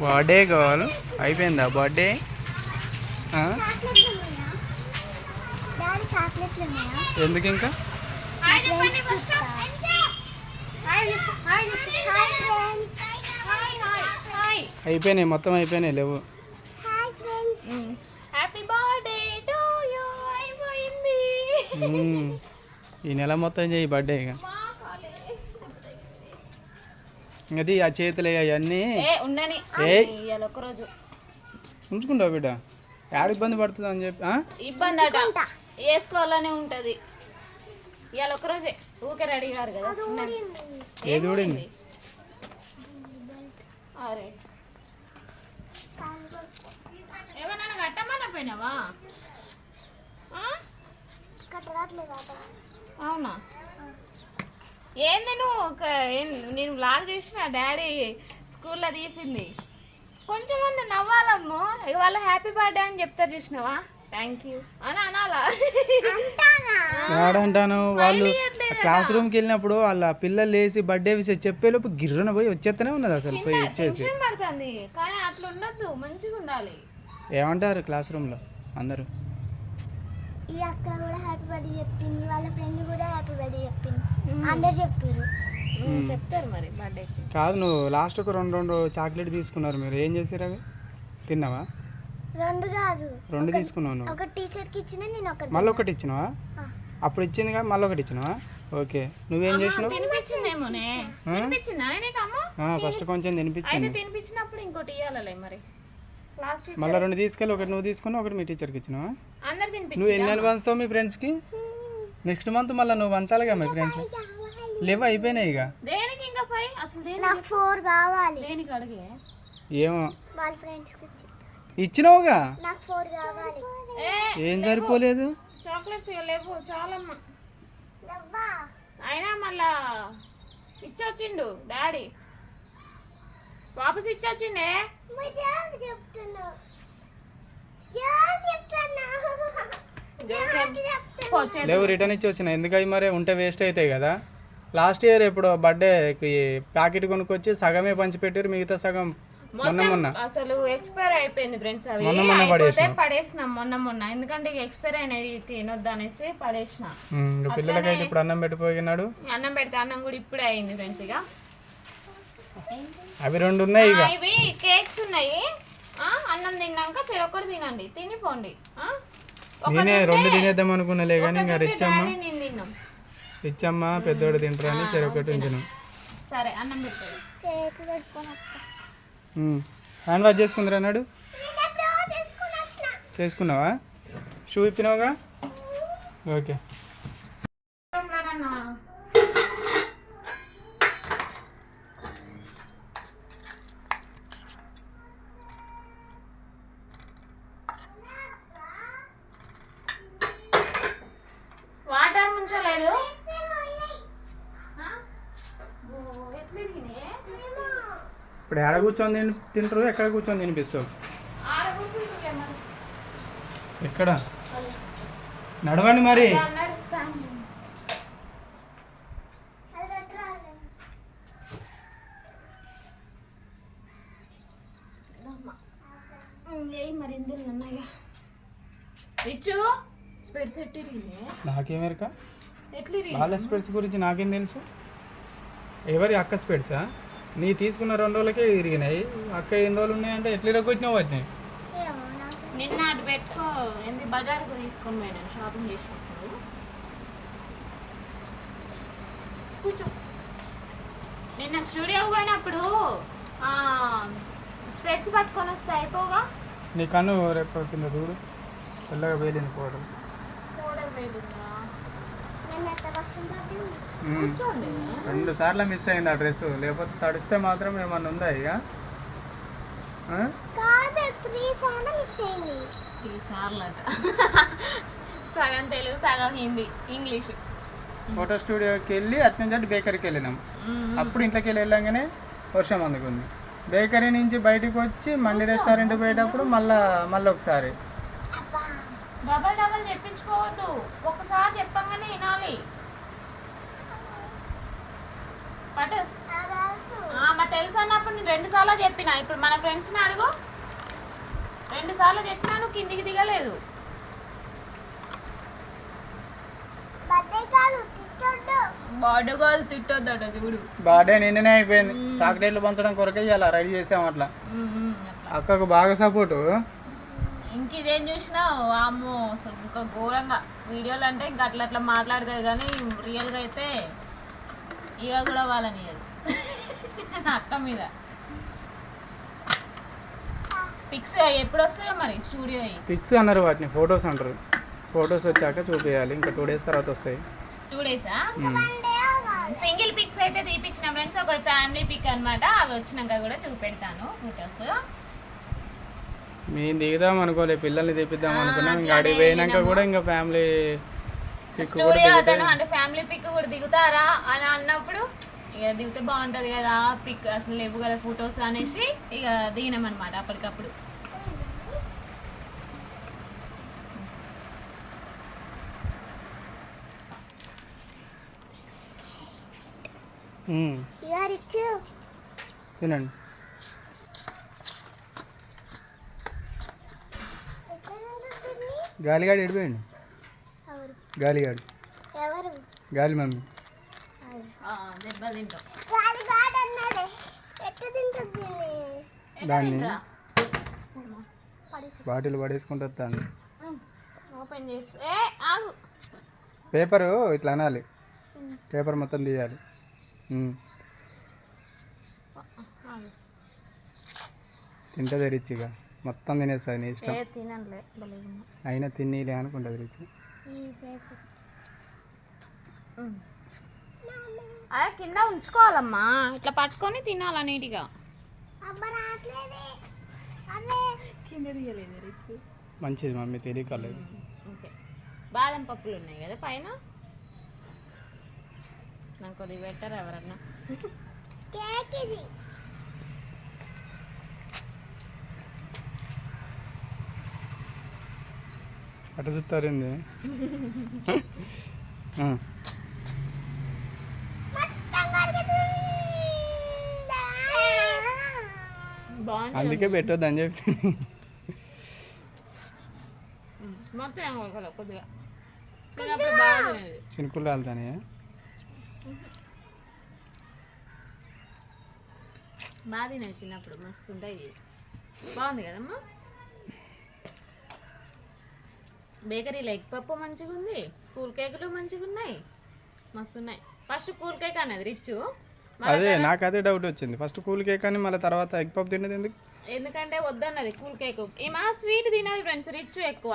Birthday girl అయిపోయిందా birthday? ఎందుకు ఇంకా అయిపోయినాయి మొత్తం అయిపోయినాయి లేవు. ఈ నెల మొత్తం చేయి బర్త్డే ఇక. అది ఆ చేతులు అవన్నీ. ఉంచుకుంటావు బిడ్డ. యాడ ఇబ్బంది పడుతుంది అని చెప్పి ఆ? ఇబ్బంది అట వేసుకోవాలనే ఉంటది. ఇవాళ ఒక్కరోజే. ఊకే రెడీ గారు కదా. ఏది ఊడింది? అరే. ఏమన్నా కట్టమన్నా పోయినావా? ఆ? కట్టరాట్లేదు అవునా? ఏంది నువ్వు? ఒక- ఏం- నేను బ్లాగ్ చూసిన డాడీ స్కూల్లో తీసింది. కొంచెం మంది నవ్వాలమ్మో. ఇక వాళ్ళు హ్యాపీ బర్త్డే అని చెప్తారు చూసినావా? థ్యాంక్ యూ అని అనాలా? వాళ్ళు. క్లాస్ రూమ్కి వెళ్ళినప్పుడు వాళ్ళ పిల్లలు లేచి బర్త్డే విషయం చెప్పేలోపు గిర్రన పోయి వచ్చేస్తూనే ఉన్నది అసలు పోయి టెన్షన్ పడుతుంది. కానీ అట్లా ఉండద్దు మంచిగా ఉండాలి ఏమంటారు క్లాస్ రూమ్లో అందరూ? ఈ అక్క కూడా హ్యాపీ బర్త్డే చెప్పింది వాళ్ళ ఫ్రెండ్ కూడా హ్యాపీ బర్త్డే చెప్పింది. అందరు చెప్పారు చెప్తారు మరి బర్త్డేకి కాదు నువ్వు లాస్ట్ ఒక రెండు రెండు చాక్లెట్ తీసుకున్నారు మీరు. ఏం చేసారు అవి? తిన్నావా? రెండు కాదు. రెండు తీసుకున్నావు నువ్వు. ఒక టీచర్కి ఇచ్చిన నేను ఒకటి మళ్ళీ ఒకటి ఇచ్చినావా. అప్పుడు ఇచ్చింది కదా మళ్ళీ ఒకటి ఇచ్చినావా? ఓకే. నువ్వేం చేసినావు? ఫస్ట్ కొంచెం తినిపించింది. తినిపించినప్పుడు ఇంకోటి ఇవ్వాలలే మరి. మళ్ళీ రెండు తీసుకెళ్ళి ఒకటి నువ్వు తీసుకుని ఒకటి మీ టీచర్కి ఇచ్చినావా? అందరు నువ్వు ఎన్ని నెలలు పంచుతావు మీ ఫ్రెండ్స్కి నెక్స్ట్ మంత్ మళ్ళీ నువ్వు పంచాలిగా మీ ఫ్రెండ్స్ లేవు అయిపోయినాయి ఇక. దేనికి ఇంకా పై అసలు దేనికి నాకు ఫోర్ కావాలి. దేనికి అడిగే? ఏమో. వాళ్ళ ఫ్రెండ్స్కి ఇచ్చి. ఇచ్చినావుగా? నాకు ఫోర్ కావాలి. ఏ ఏం సరిపోలేదు? చాక్లెట్స్ ఇక లేవు చాలమ్మ. అయినా మళ్ళా ఇచ్చొచ్చిండు డాడీ. పో, చేద్దాం. లేవు రిటర్న్ ఇచ్చి వచ్చిన ఎందుకవి మరి? ఉంటే వేస్ట్ అవుతాయి కదా. లాస్ట్ ఇయర్ ఇప్పుడు బర్త్డేకి ప్యాకెట్ కొనుక్కొచ్చి సగమే పంచిపెట్టారు మిగతా సగం మొన్న మొన్న. అసలు ఎక్స్పైర్ అయిపోయింది ఫ్రెండ్స్ అవి. మొన్న మొన్న పడేసినాం. పడేసినాం మొన్న మొన్న. ఎందుకంటే ఎక్స్పైర్ అయినది తినొద్దు అనేసి పడేసిన. పిల్లలకైతే ఇప్పుడు అన్నం పెట్టిపోయినాడు. అన్నం పెడితే అన్నం కూడా ఇప్పుడే అయింది ఫ్రెండ్స్ ఇక. అవి రెండు ఉన్నాయి ఇక. ఇవి కేక్స్ ఉన్నాయి. ఆ, అన్నం తిన్నాక చెరొకటి తినండి. తినిపోండి నేనే రెండు తినేద్దాం అనుకున్నాలే కానీ ఇంకా రిచ్చమ్మ. రిచ్చమ్మ పెద్దోడు తింటారని సరే ఒకటి ఉంచినాం. సరే అన్నం పెట్టాడు. హ్యాండ్ వాష్ చేసుకుందరా అన్నాడు చేసుకున్నావా? షూ ఇప్పినావుగా? ఓకే. ఇప్పుడు ఎక్కడ కూర్చొని తిని తింటారు? ఎక్కడ కూర్చొని తినిపిస్తావు. ఎక్కడ? నడవండి మరి. నాకేమెరక వాళ్ళ స్పెడ్స్ గురించి నాకేం తెలుసు? ఎవరి అక్క స్పెడ్సా? నీ తీసుకున్న రెండు రోజులకే ఇరిగినాయి అక్క ఎన్ని రోజులు ఉన్నాయంటే ఎట్లా ఇరగొచ్చినావు వాటిని? నాకు నిన్న అటు పెట్టుకో ఏంది బజార్కు తీసుకొని పోయినాను షాపింగ్ చేసినప్పుడు. కూర్చో. నిన్న స్టూడియో పోయినప్పుడు స్పెట్స్ పట్టుకొని వస్తే అయిపోగా? నీ కన్ను రేపు కింద చూడు తెల్లగా వేలింది పోవడం పౌడర్ వేడుందా రెండు సార్లు మిస్ అయింది ఆ డ్రెస్ లేకపోతే తడిస్తే మాత్రం ఏమన్నా ఉందా ఇక? సగం తెలుగు సగం హిందీ ఇంగ్లీష్. ఫోటో స్టూడియోకి వెళ్ళి అటు నుంచి అటు బేకరీకి వెళ్ళినాం. అప్పుడు ఇంట్లోకి వెళ్ళి వెళ్ళంగానే వర్షం అందుకుంది. బేకరీ నుంచి బయటకు వచ్చి మండి రెస్టారెంట్ పోయేటప్పుడు మళ్ళా మళ్ళీ ఒకసారి. డబల్ డబల్ చెప్పించుకోవద్దు. ఒక్కసారి చెప్పంగానే వినాలి. పట్టు. ఆ రాసు ఆ, మా తెలుసు అన్నప్పుడు నేను రెండు సార్లు చెప్పిన. ఇప్పుడు మన ఫ్రెండ్స్ని అడుగు. రెండు సార్లు చెప్పినా నువ్వు కిందికి దిగలేదు. బాడుగోలు తిట్టొద్దట చూడు. బర్త్డే నిన్ననే అయిపోయింది. చాక్లెట్లు పంచడం కొరకే ఇలా రెడీ చేసాం అట్లా. అక్కకు బాగా సపోర్టు. ఇంక ఇదేం చూసినావు అమ్మో అసలు ఇంకా ఘోరంగా. వీడియోలు అంటే ఇంకా అట్లా అట్లా మాట్లాడుతుంది కానీ రియల్గా అయితే ఇక కూడా వాళ్ళని అక్క మీద. పిక్స్ ఎప్పుడు వస్తాయో మరి స్టూడియో పిక్స్ అన్నారు వాటిని ఫొటోస్ అంటారు. ఫొటోస్ వచ్చాక చూపించాలి ఇంకా టూ డేస్ తర్వాత వస్తాయి. టూ డేసా. సింగిల్ పిక్స్ అయితే తీపిచ్చిన ఫ్రెండ్స్ ఒక ఫ్యామిలీ పిక్ అన్నమాట అవి వచ్చినాక కూడా చూపెడతాను ఫొటోస్ మేము దిగుదాం అనుకోలే పిల్లల్ని తెప్పిద్దాం అనుకున్నాం. ఇంకా అడిగి పోయినాక. కూడా ఇంకా ఫ్యామిలీ అతను అంటే ఫ్యామిలీ పిక్ కూడా దిగుతారా అని అన్నప్పుడు ఇక దిగితే బాగుంటది కదా పిక్ అసలు లేవు కదా ఫొటోస్ అనేసి ఇక దిగినాం అనమాట అప్పటికప్పుడు. ఇచ్చు తినండి. గాలిగాడు ఎడిపోయిండు? ఎవరు? గాలిగాడు. ఎవరు? గాలి మమ్మీ. తింటాం. దాన్ని? బాటిల్ పడేసుకుంటూ వస్తాను ఓపెన్ చేసి ఏ ఆగు. పేపరు ఇట్లా అనాలి. పేపర్ మొత్తం తీయాలి. తింటది రిచ్గా మొత్తం తినేస్తుంది నీ ఇష్టం. తినలే. అయినా తిన్నీలే అనుకుంటుంది రిచ్ అదే కింద ఉంచుకోవాలమ్మా. ఇట్లా పట్టుకొని తినాలా నీట్గా? మంచిది మమ్మీ తెలియకలేదు ఓకే. బాదం పప్పులు ఉన్నాయి కదా పైన? నాకు కొద్దిగా పెట్టారు ఎవరన్నా. కేక్ ఇది అట చూస్తారింది అందుకే పెట్టొద్దు అని చెప్పి. చినుకులు రాలుతానే బాగా చిన్నప్పుడు మస్తు ఉంటాయి. బాగుంది కదమ్మా? బేకరీలో ఎగ్ పప్పు మంచిగా ఉంది కూల్ కేకులు మంచిగా ఉన్నాయి మస్తు ఉన్నాయి ఫస్ట్ కూల్ కేక్ అన్నది రిచ్. అదే నాకు అదే డౌట్ వచ్చింది. ఫస్ట్ కూల్ కేక్ అని మళ్ళీ తర్వాత ఎగ్ పప్ తిన్నది ఎందుకు? ఎందుకంటే వద్దన్నది కూల్ కేక్. ఈమె స్వీట్ తినదు ఫ్రెండ్స్ రిచ్ ఎక్కువ.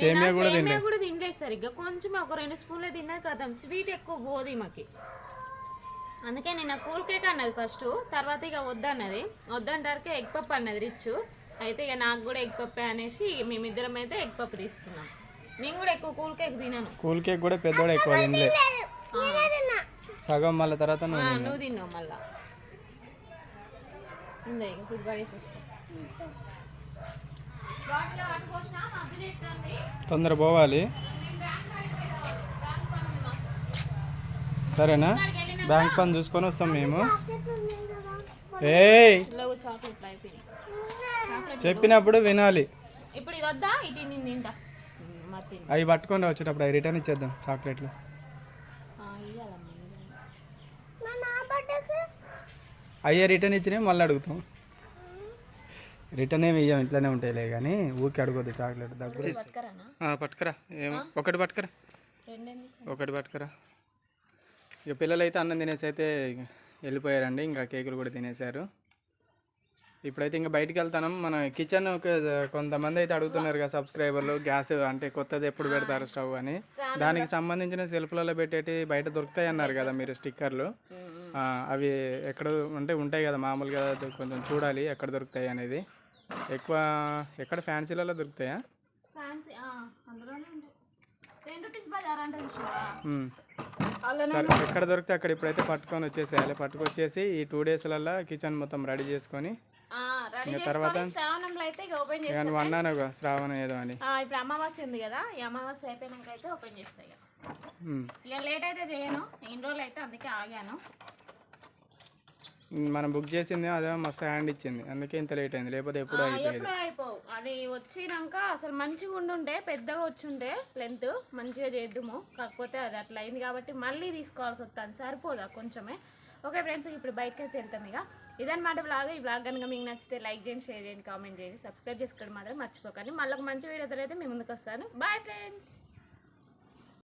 సేమియా కూడా తినలేదు. సరిగ్గా. కొంచెం ఒక రెండు స్పూన్లే తిన్నది కదా స్వీట్ ఎక్కువ పోదు ఈమెకి. అందుకే నిన్న కూల్ కేక్ అన్నది ఫస్ట్. తర్వాత ఇక వద్దన్నది. వద్దంటారుకే ఎగ్ పప్పు అన్నది రిచ్. అయితే ఇక నాకు కూడా ఎగ్ పప్పే అనేసి మేమిద్దరం అయితే ఎగ్ పప్పు తీసుకున్నాం. నేను కూడా ఎక్కువ కూల్ కేక్ తినాను. కూల్ కేక్ కూడా పెద్దోడు ఎక్కువ తినలే. సగం మళ్ళీ తర్వాత నువ్వు తిన్నావు. మళ్ళా. ఉందా ఇక ఫుడ్ పడేసి వస్తాం. తొందర పోవాలి. సరేనా? బ్యాంక్ పని చూసుకొని వస్తాం మేము. ఏయ్. చెప్పినప్పుడు వినాలి. ఇప్పుడు ఇది వద్దా? ఇటు నేను తింటా. అవి పట్టుకొని వచ్చేటప్పుడు అవి రిటర్న్ ఇచ్చేద్దాం చాక్లెట్లు అయ్యే రిటర్న్ ఇచ్చినవి మళ్ళీ అడుగుతాం. రిటర్న్ ఏమి ఇయ్యం ఇంట్లోనే ఉంటాయిలే కానీ ఊరికి అడగొద్దు చాక్లెట్ దగ్గర. పట్టుకరానా? పట్టుకురా. ఏమో ఒకటి పట్టుకురా. ఒకటి పట్టుకురా. ఇక పిల్లలు అయితే అన్నం తినేసి అయితే ఇక వెళ్ళిపోయారండి. ఇంకా కేకులు కూడా తినేశారు. ఇప్పుడైతే ఇంకా బయటికి వెళ్తాను. మన కిచెన్ కొంతమంది అయితే అడుగుతున్నారు కదా సబ్స్క్రైబర్లు గ్యాస్ అంటే కొత్తది ఎప్పుడు పెడతారు స్టవ్ అని. దానికి సంబంధించిన సెల్ఫ్లలో పెట్టేటి బయట దొరుకుతాయి అన్నారు కదా మీరు స్టిక్కర్లు. అవి ఎక్కడ అంటే ఉంటాయి కదా మామూలుగా కొంచెం చూడాలి ఎక్కడ దొరుకుతాయి అనేది. ఎక్కువ ఎక్కడ ఫ్యాన్సీలలో దొరుకుతాయా? ఫ్యాన్సీ సరే ఎక్కడ దొరికితే అక్కడ ఇప్పుడైతే పట్టుకొని వచ్చేసేయాలి. పట్టుకొచ్చేసి ఈ టూ డేస్లలో కిచెన్ మొత్తం రెడీ చేసుకొని ఇంకా తర్వాత కదా, శ్రావణం ఏదో అని. ఇప్పుడు అమావాస్య ఉంది కదా ఈ అమావాస్య అయిపోయినాక అయితే ఓపెన్ చేస్తాయి. ఇక. లేట్ అయితే చేయను ఇన్ని రోజులు అయితే అందుకే ఆగాను. మనం బుక్ చేసింది అదే మస్తు హ్యాండ్ ఇచ్చింది. అందుకే ఇంత లేట్ అయింది. లేకపోతే ఎప్పుడు అయిపోయేది. ఎప్పుడు అయిపోవు. అది వచ్చినాక అసలు మంచిగా ఉండుంటే పెద్దగా వచ్చుంటే లెంత్ మంచిగా చేద్దుము. కాకపోతే అది అట్లా అయింది కాబట్టి మళ్ళీ తీసుకోవాల్సి వస్తుంది. సరిపోదా కొంచెమే? ఓకే ఫ్రెండ్స్ ఇప్పుడు బయటకి అయితే వెళ్తాం ఇక. ఇదన్నమాట బ్లాగ్ ఈ బ్లాగ్ కనుక మీకు నచ్చితే లైక్ చేయండి షేర్ చేయండి కామెంట్ చేయండి సబ్స్క్రైబ్ చేసుకోవడం మాత్రం మర్చిపోకండి. మళ్ళీ ఒక మంచి వీడియో అయితే మేము ముందుకు వస్తాను. Bye friends